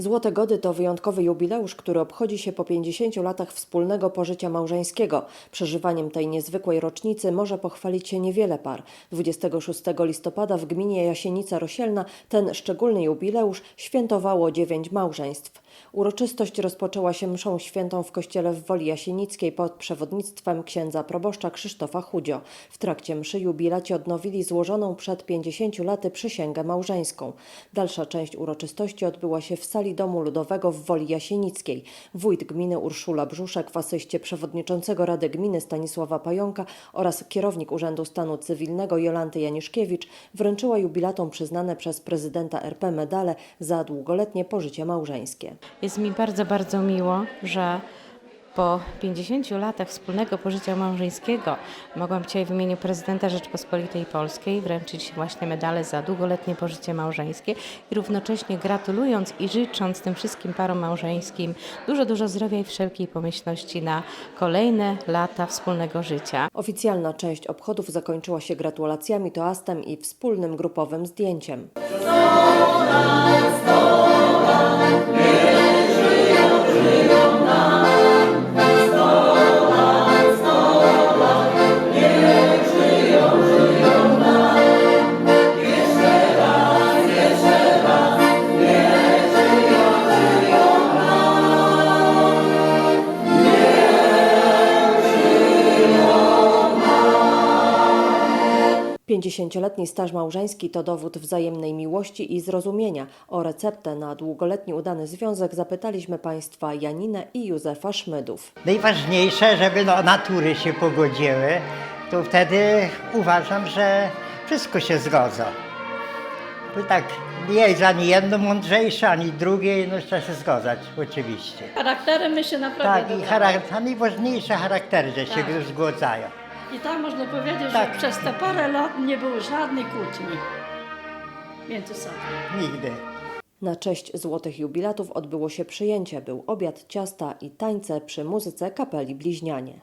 Złote Gody to wyjątkowy jubileusz, który obchodzi się po 50 latach wspólnego pożycia małżeńskiego. Przeżywaniem tej niezwykłej rocznicy może pochwalić się niewiele par. 26 listopada w gminie Jasienica Rosielna ten szczególny jubileusz świętowało dziewięć małżeństw. Uroczystość rozpoczęła się mszą świętą w kościele w Woli Jasienickiej pod przewodnictwem księdza proboszcza Krzysztofa Chudzio. W trakcie mszy jubilaci odnowili złożoną przed 50 laty przysięgę małżeńską. Dalsza część uroczystości odbyła się w sali Domu Ludowego w Woli Jasienickiej. Wójt gminy Urszula Brzuszek w asyście przewodniczącego Rady Gminy Stanisława Pająka oraz kierownik Urzędu Stanu Cywilnego Jolanty Janiszkiewicz wręczyła jubilatom przyznane przez prezydenta RP medale za długoletnie pożycie małżeńskie. Jest mi bardzo, bardzo miło, że po 50 latach wspólnego pożycia małżeńskiego mogłam dzisiaj w imieniu prezydenta Rzeczpospolitej Polskiej wręczyć właśnie medale za długoletnie pożycie małżeńskie i równocześnie gratulując i życząc tym wszystkim parom małżeńskim dużo, dużo zdrowia i wszelkiej pomyślności na kolejne lata wspólnego życia. Oficjalna część obchodów zakończyła się gratulacjami, toastem i wspólnym grupowym zdjęciem. Pięćdziesięcioletni staż małżeński to dowód wzajemnej miłości i zrozumienia. O receptę na długoletni udany związek zapytaliśmy państwa Janinę i Józefa Szmydów. Najważniejsze, żeby no, natury się pogodziły, to wtedy uważam, że wszystko się zgadza. To tak, nie jest ani jedno mądrzejsze, ani drugie, no trzeba się zgadzać, oczywiście. Charakterem my się naprawdę Tak, i charak- a najważniejsze charaktery, że się Tak. I tak można powiedzieć, Tak. że przez te parę lat nie było żadnej kłótni między sobą. Nigdy. Na cześć złotych jubilatów odbyło się przyjęcie. Był obiad, ciasta i tańce przy muzyce kapeli Bliźnianie.